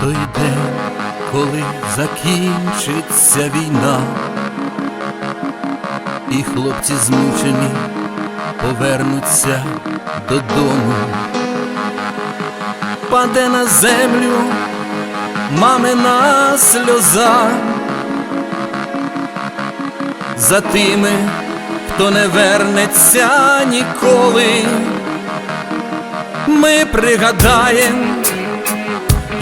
той день, коли закінчиться війна, і хлопці змучені повернуться додому, паде на землю мамина сльоза. За тими, хто не вернеться ніколи. Ми пригадаємо,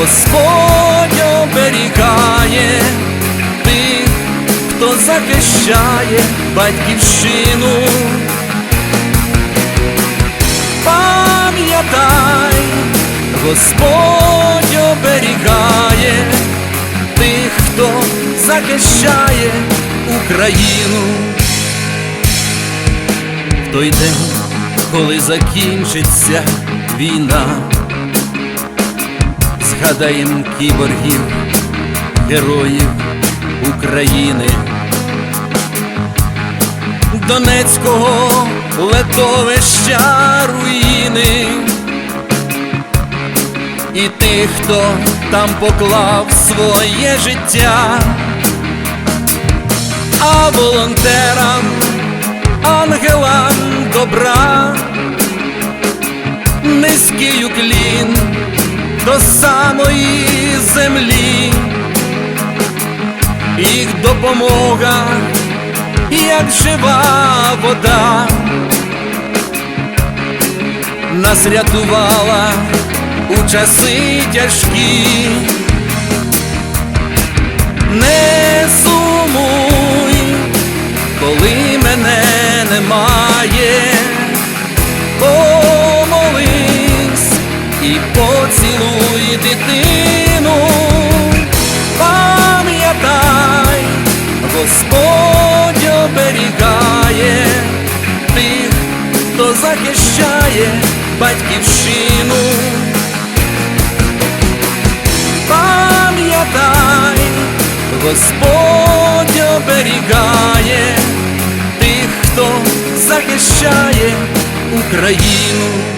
Господь оберігає тих, хто захищає батьківщину. Пам'ятай, Господь оберігає тих, хто захищає Україну. В той день, коли закінчиться війна, згадаєм кіборгів, героїв України. Донецького летовища руїни. І тих, хто там поклав своє життя, а волонтерам, ангелам добра, низький уклін до самої землі, їх допомога як жива вода, нас рятувала у часи тяжкі, не сумуй, поцілуй дитину, пам'ятай, Господь оберігає тих, хто захищає батьківщину. Пам'ятай, Господь оберігає тих, хто захищає Україну.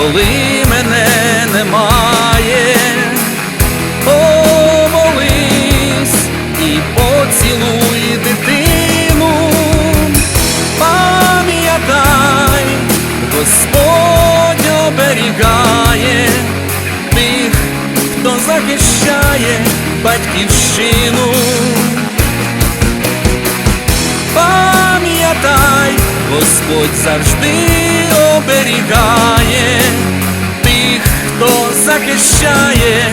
Коли мене немає. Помолись і поцілуй дитину, пам'ятай, Господь оберігає тих, хто захищає батьківщину. Пам'ятай, Господь завжди оберігає захищає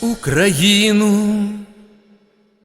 Україну.